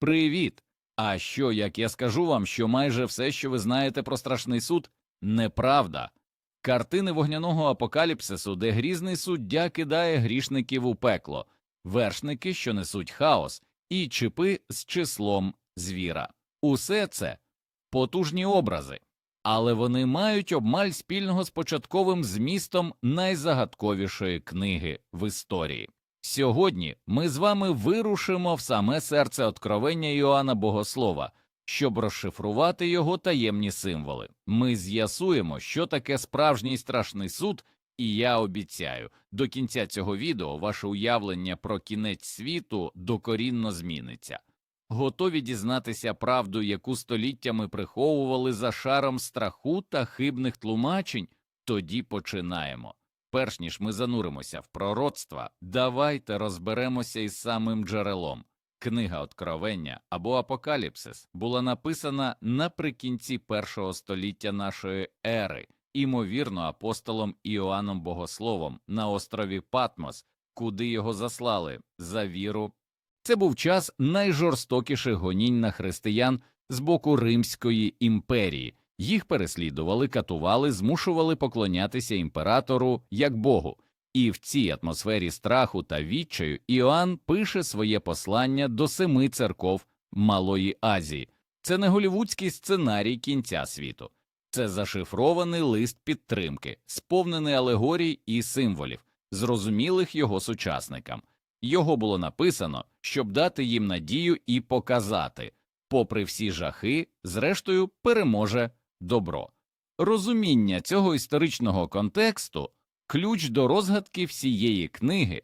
Привіт! А що, як я скажу вам, що майже все, що ви знаєте про страшний суд, неправда. Картини вогняного апокаліпсису, де грізний суддя кидає грішників у пекло, вершники, що несуть хаос, і чипи з числом звіра. Усе це потужні образи, але вони мають обмаль спільного з початковим змістом найзагадковішої книги в історії. Сьогодні ми з вами вирушимо в саме серце откровення Іоанна Богослова, щоб розшифрувати його таємні символи. Ми з'ясуємо, що таке справжній страшний суд, і я обіцяю, до кінця цього відео ваше уявлення про кінець світу докорінно зміниться. Готові дізнатися правду, яку століттями приховували за шаром страху та хибних тлумачень? Тоді починаємо. Перш ніж ми зануримося в пророцтва, давайте розберемося із самим джерелом. Книга Откровення або Апокаліпсис була написана наприкінці першого століття нашої ери, імовірно, апостолом Іоанном Богословом на острові Патмос, куди його заслали за віру. Це був час найжорстокіших гонінь на християн з боку Римської імперії. Їх переслідували, катували, змушували поклонятися імператору як Богу. І в цій атмосфері страху та відчаю Іоанн пише своє послання до семи церков Малої Азії. Це не голівудський сценарій кінця світу, це зашифрований лист підтримки, сповнений алегорій і символів, зрозумілих його сучасникам. Його було написано, щоб дати їм надію і показати, попри всі жахи, зрештою переможе добро. Розуміння цього історичного контексту ключ до розгадки всієї книги.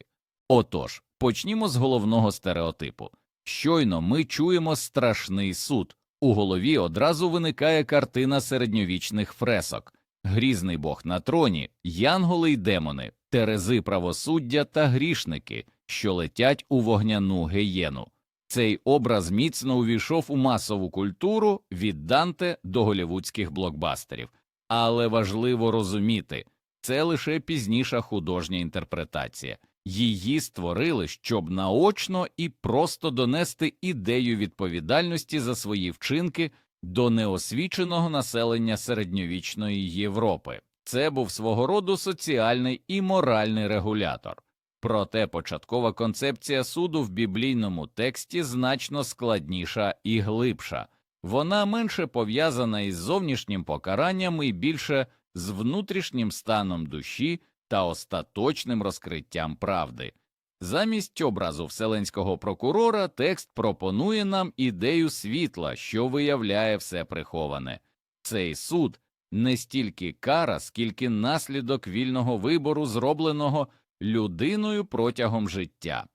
Отож, почнімо з головного стереотипу. Щойно ми чуємо страшний суд. У голові одразу виникає картина середньовічних фресок, грізний бог на троні, янголи й демони, терези правосуддя та грішники, що летять у вогняну геєну. Цей образ міцно увійшов у масову культуру від Данте до голівудських блокбастерів, але важливо розуміти, це лише пізніша художня інтерпретація. Її створили, щоб наочно і просто донести ідею відповідальності за свої вчинки до неосвіченого населення середньовічної Європи. Це був свого роду соціальний і моральний регулятор. Проте початкова концепція суду в біблійному тексті значно складніша і глибша, вона менше пов'язана із зовнішнім покаранням і більше з внутрішнім станом душі та остаточним розкриттям правди. Замість образу вселенського прокурора текст пропонує нам ідею світла, що виявляє все приховане. Цей суд не стільки кара, скільки наслідок вільного вибору, зробленого людиною протягом життя.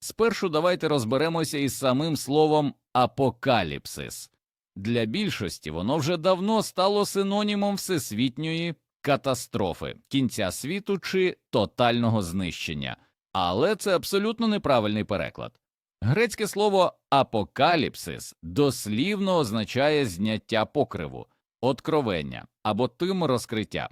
Спершу давайте розберемося із самим словом апокаліпсис. Для більшості воно вже давно стало синонімом всесвітньої катастрофи, кінця світу чи тотального знищення, але це абсолютно неправильний переклад. Грецьке слово апокаліпсис дослівно означає зняття покриву, откровення або тим розкриття.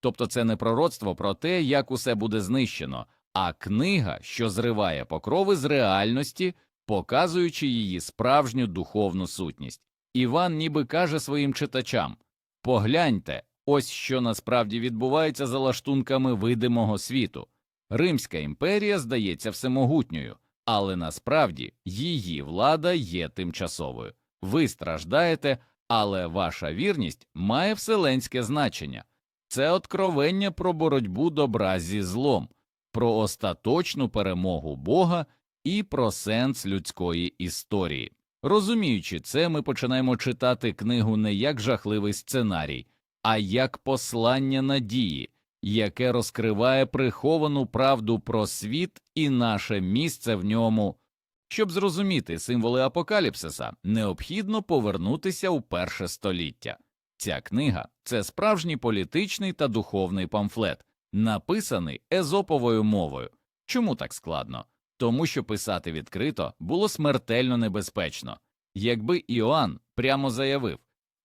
Тобто це не пророцтво про те, як усе буде знищено, а книга, що зриває покрови з реальності, показуючи її справжню духовну сутність. Іван ніби каже своїм читачам погляньте, ось що насправді відбувається за лаштунками видимого світу. Римська імперія здається всемогутньою, але насправді її влада є тимчасовою. Ви страждаєте, але ваша вірність має вселенське значення. Це откровення про боротьбу добра зі злом, про остаточну перемогу Бога і про сенс людської історії. Розуміючи це, ми починаємо читати книгу не як жахливий сценарій, а як послання надії, яке розкриває приховану правду про світ і наше місце в ньому. Щоб зрозуміти символи апокаліпсиса, необхідно повернутися у перше століття. Ця книга це справжній політичний та духовний памфлет, написаний езоповою мовою. Чому так складно? Тому що писати відкрито було смертельно небезпечно. Якби Іоанн прямо заявив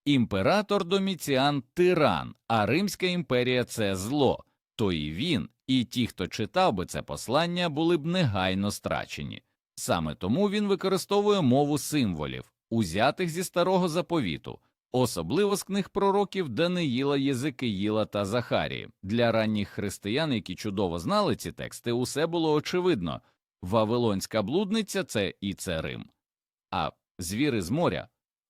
імператор Доміціан тиран, а Римська імперія це зло, то і він, і ті, хто читав би це послання, були б негайно страчені. Саме тому він використовує мову символів, узятих зі старого заповіту, особливо з книг пророків Даниїла, Єзикиїла та Захарії. Для ранніх християн, які чудово знали ці тексти, усе було очевидно. Вавилонська блудниця це і це Рим. А звіри з моря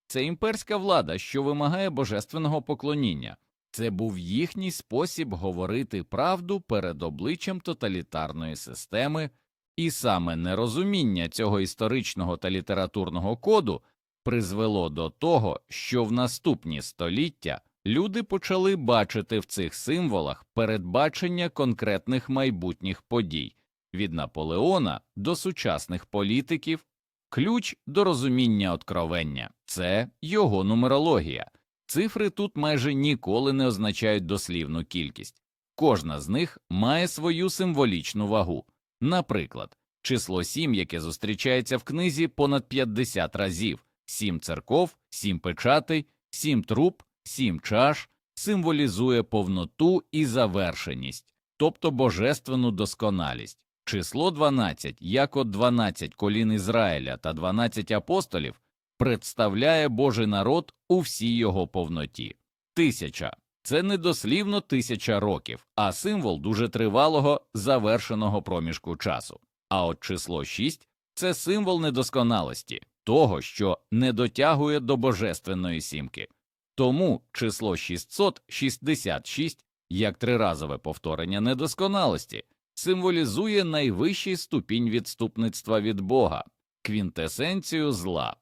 це імперська влада, що вимагає божественного поклоніння. Це був їхній спосіб говорити правду перед обличчям тоталітарної системи, і саме нерозуміння цього історичного та літературного коду призвело до того, що в наступні століття люди почали бачити в цих символах передбачення конкретних майбутніх подій від Наполеона до сучасних політиків, ключ до розуміння откровення це його нумерологія. Цифри тут майже ніколи не означають дослівну кількість, кожна з них має свою символічну вагу. Наприклад, число 7, яке зустрічається в книзі понад 50 разів, 7 церков, 7 печатей, 7 труб, 7 чаш, символізує повноту і завершеність, тобто божественну досконалість. Число 12, як от 12 колін Ізраїля та 12 апостолів, представляє Божий народ у всій його повноті. Тисяча це не дослівно тисяча років, а символ дуже тривалого завершеного проміжку часу. А от число 6 – це символ недосконалості, того, що не дотягує до божественної сімки. Тому число 666, як триразове повторення недосконалості, символізує найвищий ступінь відступництва від Бога, квінтесенцію зла.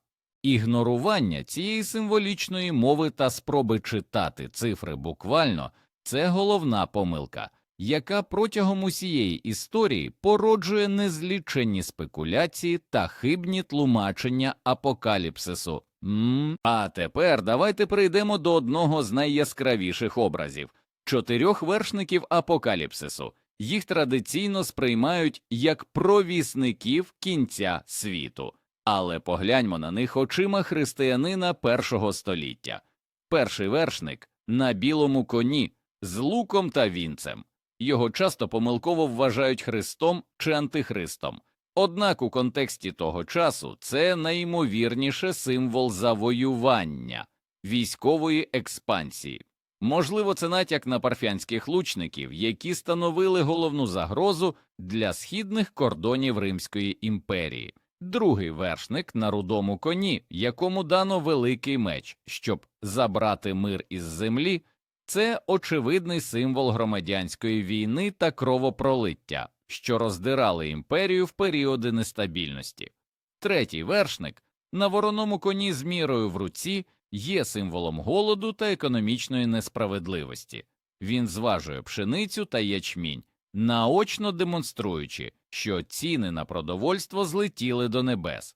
Ігнорування цієї символічної мови та спроби читати цифри буквально це головна помилка, яка протягом усієї історії породжує незліченні спекуляції та хибні тлумачення апокаліпсису. М А тепер давайте прийдемо до одного з найяскравіших образів чотирьох вершників апокаліпсису. Їх традиційно сприймають як провісників кінця світу. Але погляньмо на них очима християнина першого століття. Перший вершник на білому коні з луком та вінцем. Його часто помилково вважають Христом чи Антихристом. Однак у контексті того часу це найімовірніше символ завоювання, військової експансії. Можливо, це натяк на парфянських лучників, які становили головну загрозу для східних кордонів Римської імперії. Другий вершник на рудому коні, якому дано великий меч, щоб забрати мир із землі, це очевидний символ громадянської війни та кровопролиття, що роздирали імперію в періоди нестабільності. Третій вершник на вороному коні з мірою в руці є символом голоду та економічної несправедливості. Він зважує пшеницю та ячмінь, наочно демонструючи, що ціни на продовольство злетіли до небес.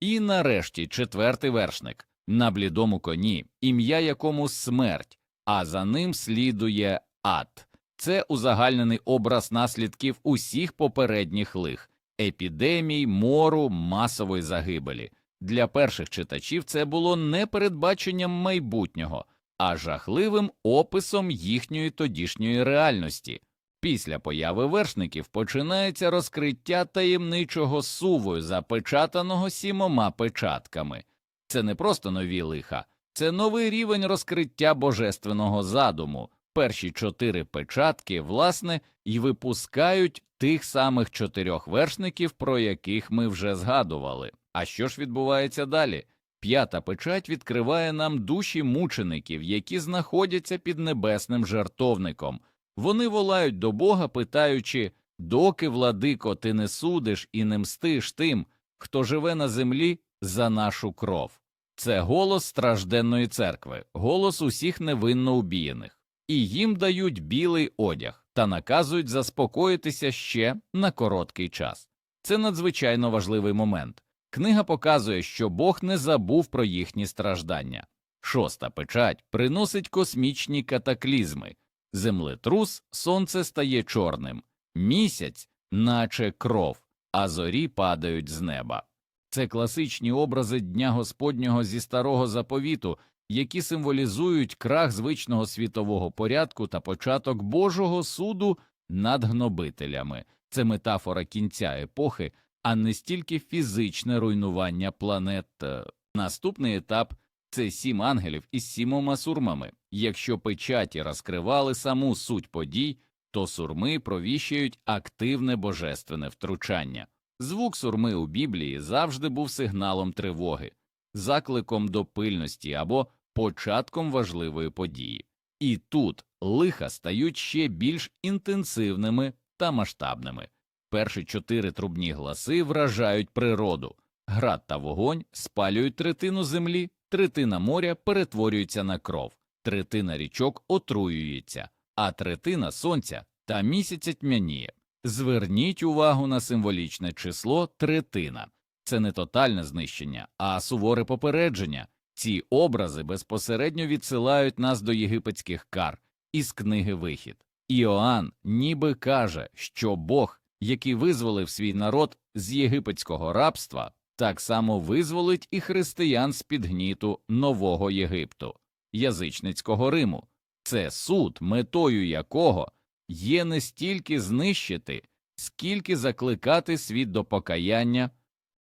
І нарешті четвертий вершник на блідому коні, ім'я якому смерть, а за ним слідує ад. Це узагальнений образ наслідків усіх попередніх лих епідемій, мору, масової загибелі. Для перших читачів це було не передбаченням майбутнього, а жахливим описом їхньої тодішньої реальності. Після появи вершників починається розкриття таємничого сувою, запечатаного сімома печатками. Це не просто нові лиха, це новий рівень розкриття божественного задуму. Перші чотири печатки, власне, і випускають тих самих чотирьох вершників, про яких ми вже згадували. А що ж відбувається далі? П'ята печать відкриває нам душі мучеників, які знаходяться під небесним жертовником. Вони волають до Бога, питаючи доки, владико, ти не судиш і не мстиш тим, хто живе на землі за нашу кров. Це голос стражденної церкви, голос усіх невинно убієних, і їм дають білий одяг та наказують заспокоїтися ще на короткий час. Це надзвичайно важливий момент. Книга показує, що Бог не забув про їхні страждання. Шоста печать приносить космічні катаклізми. Землетрус сонце стає чорним, місяць, наче кров, а зорі падають з неба. Це класичні образи Дня Господнього зі старого заповіту, які символізують крах звичного світового порядку та початок Божого суду над гнобителями. Це метафора кінця епохи, а не стільки фізичне руйнування планет. Наступний етап це сім ангелів із сімома сурмами. Якщо печаті розкривали саму суть подій, то сурми провіщують активне божественне втручання. Звук сурми у Біблії завжди був сигналом тривоги, закликом до пильності або початком важливої події. І тут лиха стають ще більш інтенсивними та масштабними. Перші чотири трубні гласи вражають природу. Град та вогонь спалюють третину землі, третина моря перетворюється на кров, третина річок отруюється, а третина сонця та місяця тьмяніє. Зверніть увагу на символічне число третина. Це не тотальне знищення, а суворе попередження. Ці образи безпосередньо відсилають нас до єгипетських кар із книги Вихід. Іоанн ніби каже, що Бог, який визволив свій народ з єгипетського рабства, так само визволить і християн з під гніту нового Єгипту, язичницького Риму. Це суд, метою якого є не стільки знищити, скільки закликати світ до покаяння.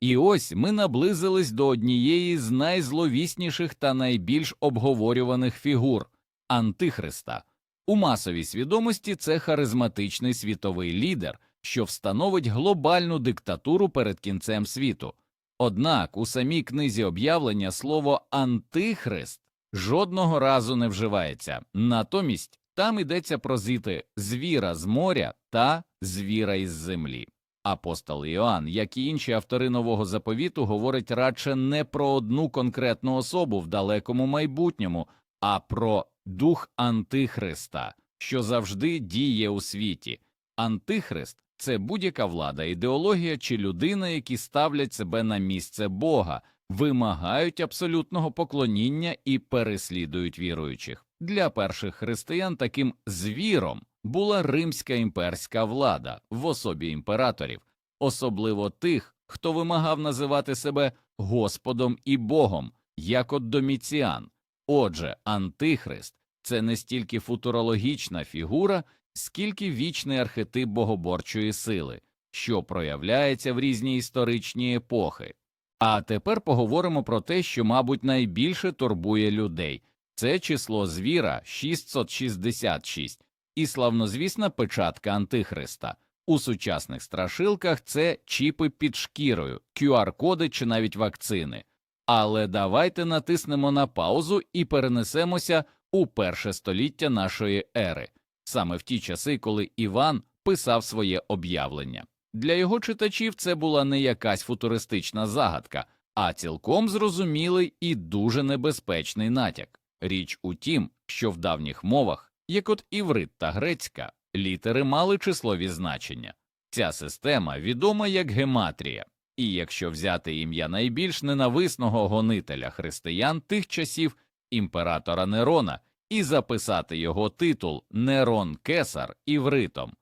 І ось ми наблизились до однієї з найзловісніших та найбільш обговорюваних фігур Антихриста. У масовій свідомості це харизматичний світовий лідер, що встановить глобальну диктатуру перед кінцем світу. Однак у самій книзі об'явлення слово Антихрист жодного разу не вживається, натомість там йдеться про зіти звіра з моря та звіра із землі. Апостол Іоанн, як і інші автори нового заповіту, говорить радше не про одну конкретну особу в далекому майбутньому, а про дух Антихриста, що завжди діє у світі. Антихрист це будь-яка влада, ідеологія чи людина, які ставлять себе на місце Бога, вимагають абсолютного поклоніння і переслідують віруючих. Для перших християн таким звіром була римська імперська влада в особі імператорів, особливо тих, хто вимагав називати себе Господом і Богом, як от Доміціан. Отже, Антихрист це не стільки футурологічна фігура, скільки вічний архетип богоборчої сили, що проявляється в різні історичні епохи. А тепер поговоримо про те, що, мабуть, найбільше турбує людей це число звіра 666 і славнозвісна печатка Антихриста. У сучасних страшилках це чіпи під шкірою, QR-коди чи навіть вакцини. Але давайте натиснемо на паузу і перенесемося у перше століття нашої ери, саме в ті часи, коли Іван писав своє об'явлення. Для його читачів це була не якась футуристична загадка, а цілком зрозумілий і дуже небезпечний натяк. Річ у тім, що в давніх мовах, як от іврит та грецька, літери мали числові значення. Ця система відома як гематрія, і якщо взяти ім'я найбільш ненависного гонителя християн тих часів імператора Нерона і записати його титул Нерон Кесар івритом,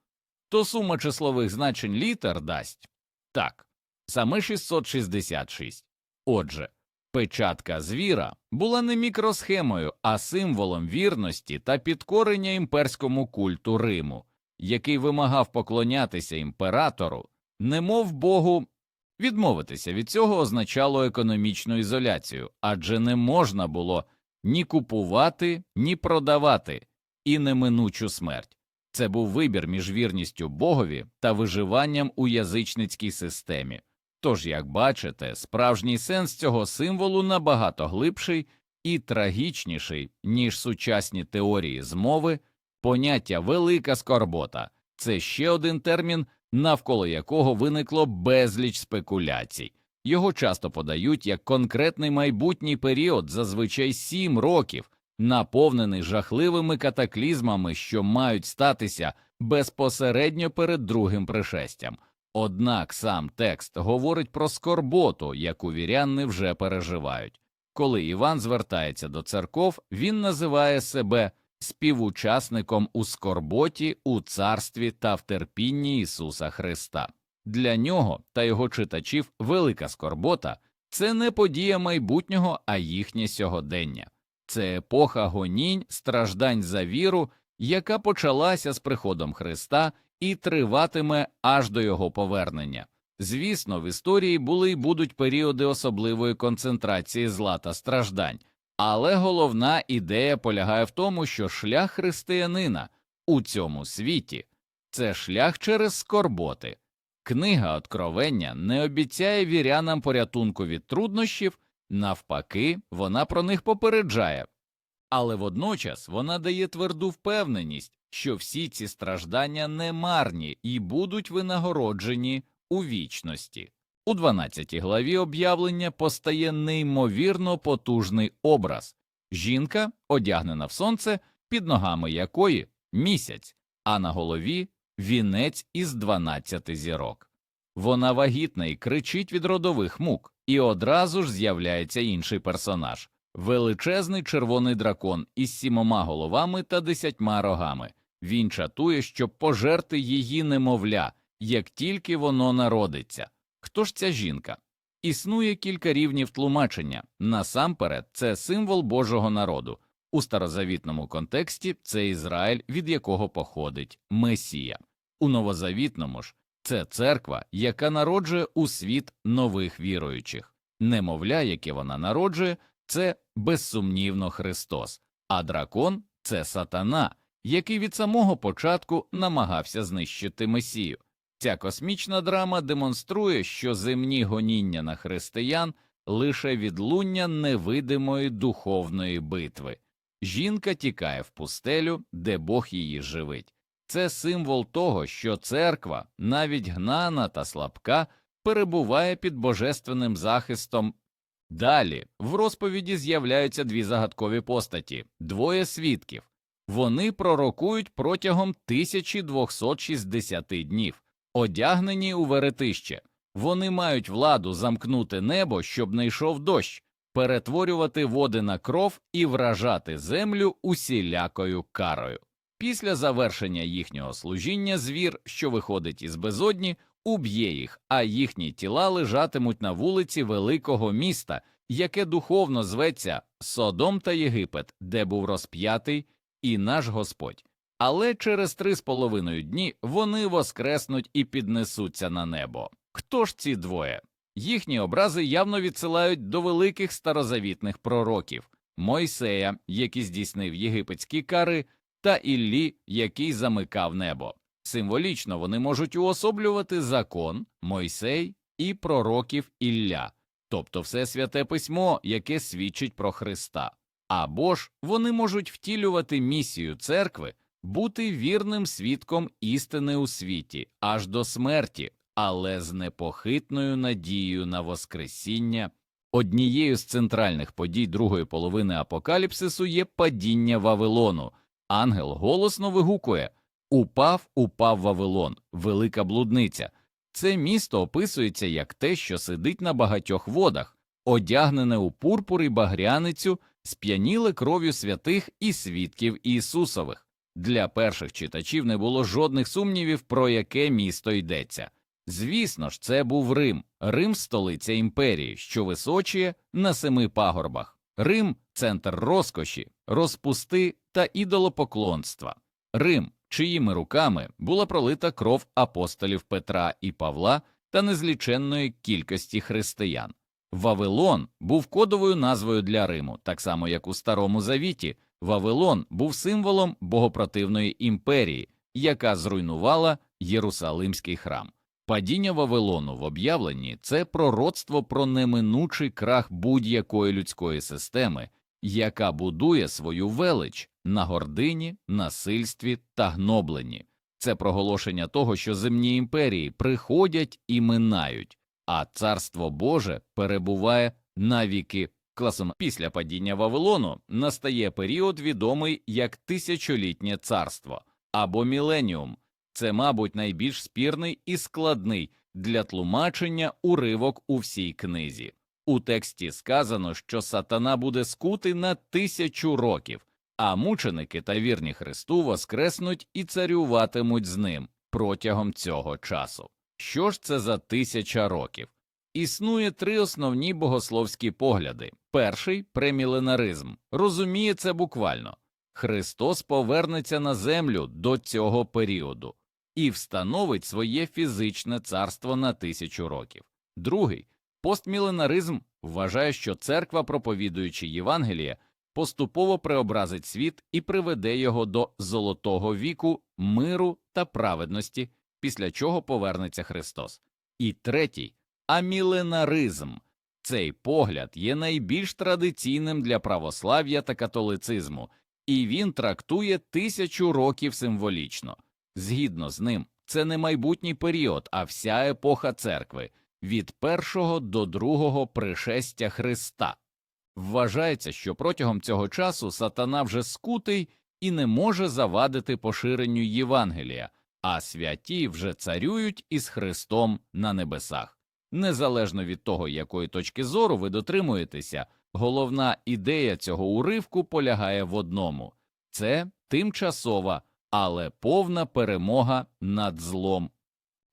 то сума числових значень літер дасть так, саме 666. Отже, печатка звіра була не мікросхемою, а символом вірності та підкорення імперському культу Риму, який вимагав поклонятися імператору, немов Богу. Відмовитися від цього означало економічну ізоляцію, адже не можна було ні купувати, ні продавати, і неминучу смерть. Це був вибір між вірністю Богові та виживанням у язичницькій системі. Тож, як бачите, справжній сенс цього символу набагато глибший і трагічніший, ніж сучасні теорії змови, поняття велика скорбота це ще один термін, навколо якого виникло безліч спекуляцій. Його часто подають як конкретний майбутній період, зазвичай сім років, наповнений жахливими катаклізмами, що мають статися безпосередньо перед другим пришестям. Однак сам текст говорить про скорботу, яку віряни вже переживають. Коли Іван звертається до церков, він називає себе співучасником у скорботі, у царстві та в терпінні Ісуса Христа. Для нього та його читачів велика скорбота це не подія майбутнього, а їхнє сьогодення, це епоха гонінь, страждань за віру, яка почалася з приходом Христа і триватиме аж до його повернення. Звісно, в історії були і будуть періоди особливої концентрації зла та страждань, але головна ідея полягає в тому, що шлях християнина у цьому світі це шлях через скорботи. Книга Откровення не обіцяє вірянам порятунку від труднощів, навпаки, вона про них попереджає. Але водночас вона дає тверду впевненість, що всі ці страждання не марні і будуть винагороджені у вічності. У 12 главі об'явлення постає неймовірно потужний образ жінка, одягнена в сонце, під ногами якої місяць, а на голові вінець із 12 зірок. Вона вагітна і кричить від родових мук, і одразу ж з'являється інший персонаж величезний червоний дракон із сімома головами та десятьма рогами. Він чатує, щоб пожерти її немовля, як тільки воно народиться. Хто ж ця жінка? Існує кілька рівнів тлумачення. Насамперед, це символ Божого народу. У старозавітному контексті це Ізраїль, від якого походить Месія. У новозавітному ж це церква, яка народжує у світ нових віруючих. Немовля, яке вона народжує, це безсумнівно Христос, а дракон це сатана, який від самого початку намагався знищити Месію. Ця космічна драма демонструє, що земні гоніння на християн лише відлуння невидимої духовної битви. Жінка тікає в пустелю, де Бог її живить. Це символ того, що церква, навіть гнана та слабка, перебуває під божественним захистом. Далі в розповіді з'являються дві загадкові постаті двоє свідків. Вони пророкують протягом 1260 днів, одягнені у веретище. Вони мають владу замкнути небо, щоб не йшов дощ, перетворювати води на кров і вражати землю усілякою карою. Після завершення їхнього служіння звір, що виходить із безодні, уб'є їх, а їхні тіла лежатимуть на вулиці великого міста, яке духовно зветься Содом та Єгипет, де був розп'ятий і наш Господь. Але через три з половиною дні вони воскреснуть і піднесуться на небо. Хто ж ці двоє? Їхні образи явно відсилають до великих старозавітних пророків Мойсея, який здійснив єгипетські кари, та Іллі, який замикав небо. Символічно вони можуть уособлювати закон, Мойсей і пророків Ілля, тобто все святе письмо, яке свідчить про Христа. Або ж вони можуть втілювати місію церкви, бути вірним свідком істини у світі аж до смерті, але з непохитною надією на Воскресіння. Однією з центральних подій другої половини апокаліпсису є падіння Вавилону. Ангел голосно вигукує Упав, упав Вавилон, велика блудниця. Це місто описується як те, що сидить на багатьох водах, одягнене у пурпур і багряницю, сп'яніле кров'ю святих і свідків Ісусових. Для перших читачів не було жодних сумнівів, про яке місто йдеться. Звісно ж, це був Рим, Рим столиця імперії, що височує на семи пагорбах. Рим центр розкоші, розпусти та ідолопоклонства. Рим, чиїми руками була пролита кров апостолів Петра і Павла та незліченної кількості християн. Вавилон був кодовою назвою для Риму, так само як у Старому Завіті. Вавилон був символом богопротивної імперії, яка зруйнувала Єрусалимський храм. Падіння Вавилону в об'явленні це пророцтво про неминучий крах будь-якої людської системи, яка будує свою велич на гордині, насильстві та гнобленні. Це проголошення того, що земні імперії приходять і минають, а царство Боже перебуває навіки. Класом після падіння Вавилону настає період, відомий як тисячолітнє царство або міленіум. Це, мабуть, найбільш спірний і складний для тлумачення уривок у всій книзі. У тексті сказано, що сатана буде скутий на тисячу років, а мученики та вірні Христу воскреснуть і царюватимуть з ним протягом цього часу. Що ж це за тисяча років? Існує три основні богословські погляди. Перший преміленаризм розуміє це буквально Христос повернеться на землю до цього періоду. і встановить своє фізичне царство на тисячу років. Другий постміленаризм вважає, що церква, проповідуючи Євангеліє, поступово преобразить світ і приведе його до золотого віку, миру та праведності, після чого повернеться Христос. І третій аміленаризм. Цей погляд є найбільш традиційним для православ'я та католицизму, і він трактує тисячу років символічно. Згідно з ним, це не майбутній період, а вся епоха церкви від першого до другого пришестя Христа. Вважається, що протягом цього часу сатана вже скутий і не може завадити поширенню Євангелія, а святі вже царюють із Христом на небесах. Незалежно від того, якої точки зору ви дотримуєтеся, головна ідея цього уривку полягає в одному це тимчасова, але повна перемога над злом.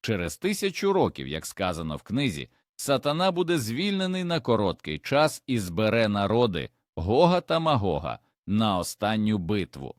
Через тисячу років, як сказано в книзі, сатана буде звільнений на короткий час і збере народи Гога та Магога на останню битву.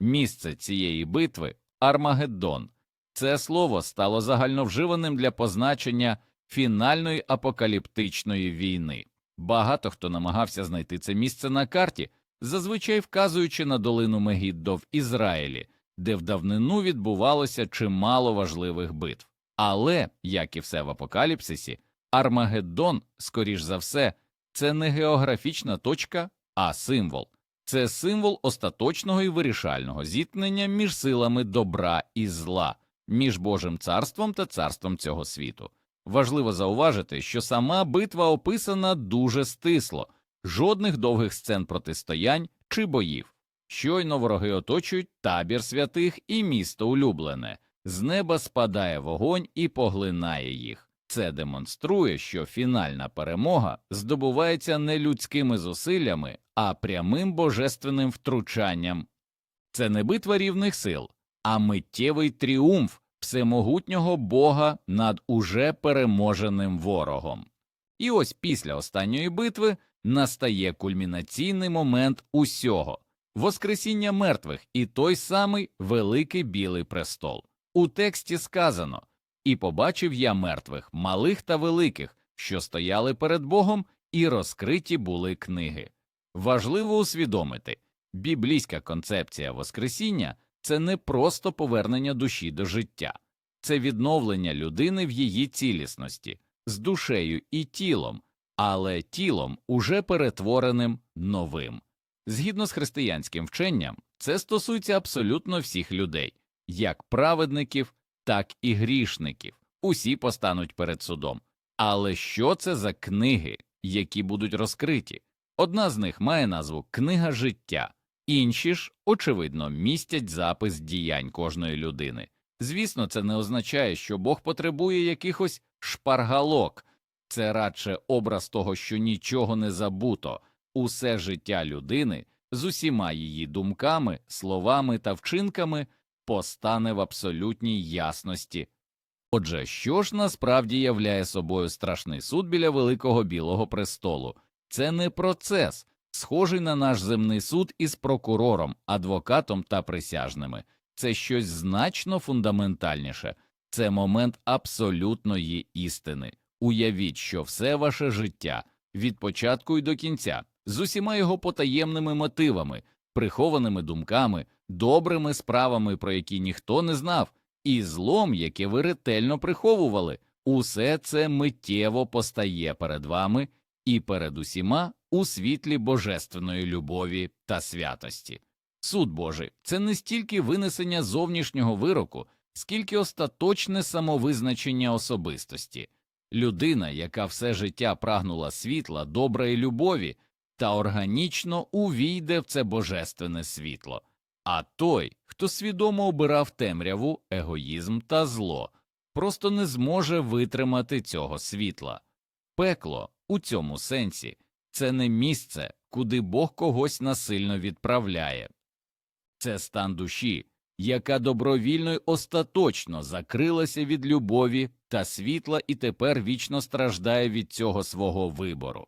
Місце цієї битви Армагеддон. Це слово стало загальновживаним для позначення фінальної апокаліптичної війни. Багато хто намагався знайти це місце на карті, зазвичай вказуючи на долину Мегіддо в Ізраїлі, де в давнину відбувалося чимало важливих битв. Але, як і все в апокаліпсисі, Армагеддон, скоріш за все, це не географічна точка, а символ. Це символ остаточного і вирішального зіткнення між силами добра і зла, між Божим царством та царством цього світу. Важливо зауважити, що сама битва описана дуже стисло, жодних довгих сцен протистоянь чи боїв. Щойно вороги оточують табір святих і місто улюблене, з неба спадає вогонь і поглинає їх. Це демонструє, що фінальна перемога здобувається не людськими зусиллями, а прямим божественним втручанням. Це не битва рівних сил, а миттєвий тріумф всемогутнього Бога над уже переможеним ворогом. І ось після останньої битви настає кульмінаційний момент усього Воскресіння мертвих і той самий великий білий престол. У тексті сказано І побачив я мертвих, малих та великих, що стояли перед Богом, і розкриті були книги. Важливо усвідомити біблійська концепція Воскресіння це не просто повернення душі до життя, це відновлення людини в її цілісності, з душею і тілом, але тілом уже перетвореним новим. Згідно з християнським вченням, це стосується абсолютно всіх людей, як праведників, так і грішників. Усі постануть перед судом. Але що це за книги, які будуть розкриті? Одна з них має назву Книга життя, інші ж, очевидно, містять запис діянь кожної людини. Звісно, це не означає, що Бог потребує якихось шпаргалок, це радше образ того, що нічого не забуто, усе життя людини з усіма її думками, словами та вчинками постане в абсолютній ясності. Отже, що ж насправді являє собою страшний суд біля великого білого престолу? Це не процес, схожий на наш земний суд із прокурором, адвокатом та присяжними. Це щось значно фундаментальніше, це момент абсолютної істини. Уявіть, що все ваше життя від початку й до кінця, з усіма його потаємними мотивами, прихованими думками, добрими справами, про які ніхто не знав, і злом, яке ви ретельно приховували, усе це миттєво постає перед вами і перед усіма у світлі божественної любові та святості. Суд Божий це не стільки винесення зовнішнього вироку, скільки остаточне самовизначення особистості. Людина, яка все життя прагнула світла, добра і любові, та органічно увійде в це божественне світло, а той, хто свідомо обирав темряву, егоїзм та зло, просто не зможе витримати цього світла. Пекло у цьому сенсі це не місце, куди Бог когось насильно відправляє, це стан душі, яка добровільно й остаточно закрилася від любові та світла і тепер вічно страждає від цього свого вибору.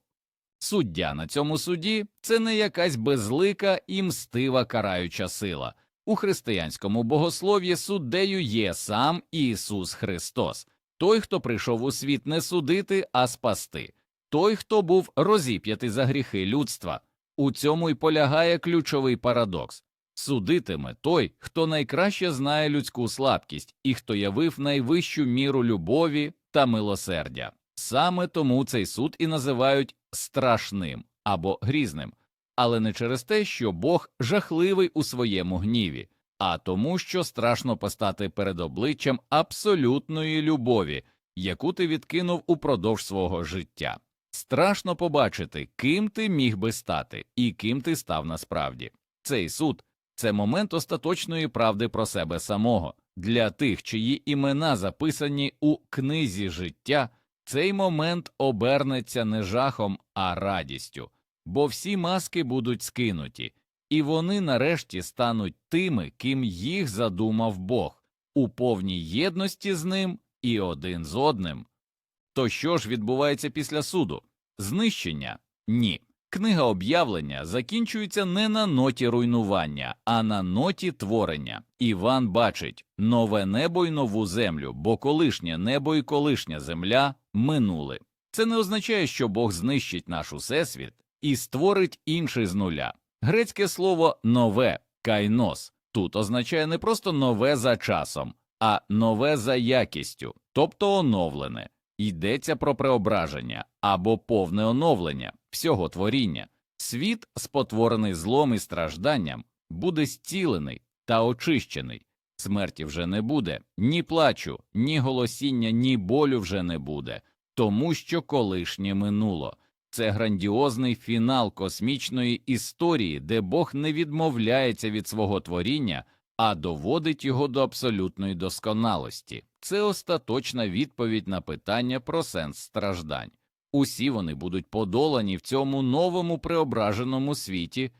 Суддя на цьому суді це не якась безлика і мстива караюча сила, У християнському богослов'ї суддею є сам Ісус Христос, той, хто прийшов у світ не судити, а спасти, той, хто був розіп'ятий за гріхи людства. У цьому й полягає ключовий парадокс судитиме той, хто найкраще знає людську слабкість і хто явив найвищу міру любові та милосердя. Саме тому цей суд і називають страшним або грізним, але не через те, що Бог жахливий у своєму гніві, а тому, що страшно постати перед обличчям абсолютної любові, яку ти відкинув упродовж свого життя. Страшно побачити, ким ти міг би стати і ким ти став насправді. Цей суд це момент остаточної правди про себе самого. Для тих, чиї імена записані у книзі життя, цей момент обернеться не жахом, а радістю, бо всі маски будуть скинуті, і вони нарешті стануть тими, ким їх задумав Бог, у повній єдності з ним і один з одним. То що ж відбувається після суду? Знищення? Ні. Книга об'явлення закінчується не на ноті руйнування, а на ноті творення. Іван бачить нове небо й нову землю, бо колишнє небо і колишня земля минули. Це не означає, що Бог знищить наш усесвіт і створить інший з нуля. Грецьке слово нове кайнос тут означає не просто нове за часом, а нове за якістю, тобто оновлене. Йдеться про преображення або повне оновлення всього творіння. Світ, спотворений злом і стражданням, буде зцілений та очищений. Смерті вже не буде, ні плачу, ні голосіння, ні болю вже не буде, тому що колишнє минуло. Це грандіозний фінал космічної історії, де Бог не відмовляється від свого творіння, а доводить його до абсолютної досконалості. Це остаточна відповідь на питання про сенс страждань. Усі вони будуть подолані в цьому новому преображеному світі.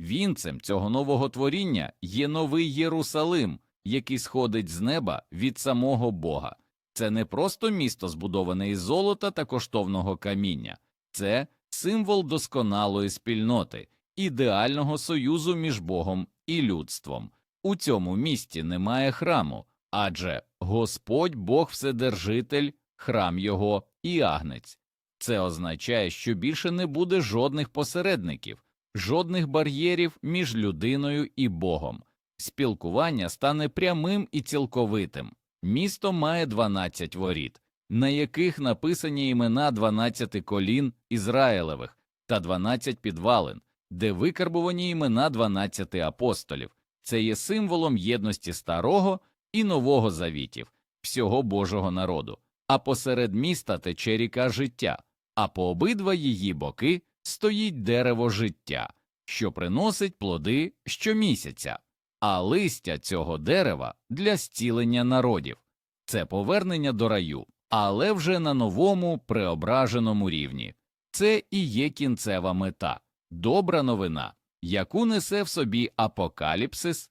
Вінцем цього нового творіння є новий Єрусалим, який сходить з неба від самого Бога. Це не просто місто, збудоване із золота та коштовного каміння, це символ досконалої спільноти, ідеального союзу між Богом і людством. У цьому місті немає храму, адже Господь Бог Вседержитель, храм Його і агнець. Це означає, що більше не буде жодних посередників, жодних бар'єрів між людиною і Богом. Спілкування стане прямим і цілковитим. Місто має 12 воріт, на яких написані імена 12 колін Ізраїлевих та 12 підвалин, де викарбувані імена 12 апостолів. Це є символом єдності старого і нового завітів, всього Божого народу. А посеред міста тече ріка життя, а по обидва її боки стоїть дерево життя, що приносить плоди щомісяця, а листя цього дерева для зцілення народів. Це повернення до раю, але вже на новому преображеному рівні. Це і є кінцева мета, добра новина, яку несе в собі апокаліпсис.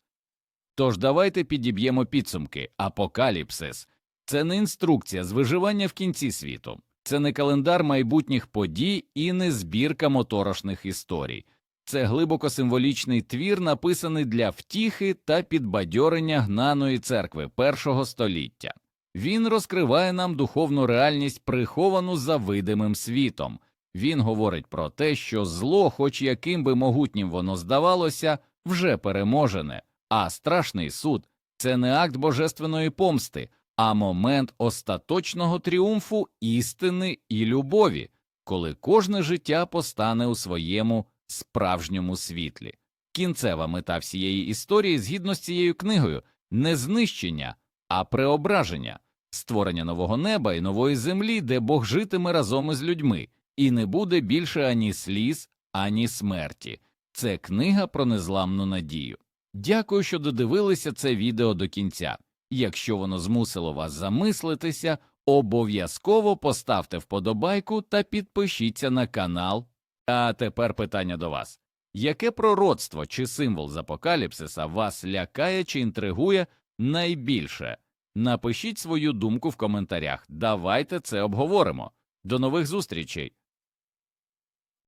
Тож давайте підіб'ємо підсумки. Апокаліпсис це не інструкція з виживання в кінці світу, це не календар майбутніх подій і не збірка моторошних історій. Це глибоко символічний твір, написаний для втіхи та підбадьорення гнаної церкви першого століття. Він розкриває нам духовну реальність, приховану за видимим світом. Він говорить про те, що зло, хоч яким би могутнім воно здавалося, вже переможене, а страшний суд це не акт божественної помсти, а момент остаточного тріумфу істини і любові, коли кожне життя постане у своєму справжньому світлі. Кінцева мета всієї історії, згідно з цією книгою, не знищення, а преображення, створення нового неба і нової землі, де Бог житиме разом із людьми, і не буде більше ані сліз, ані смерті. Це книга про незламну надію. Дякую, що додивилися це відео до кінця. Якщо воно змусило вас замислитися, обов'язково поставте вподобайку та підпишіться на канал. А тепер питання до вас: яке пророцтво чи символ з апокаліпсиса вас лякає чи інтригує найбільше? Напишіть свою думку в коментарях. Давайте це обговоримо. До нових зустрічей!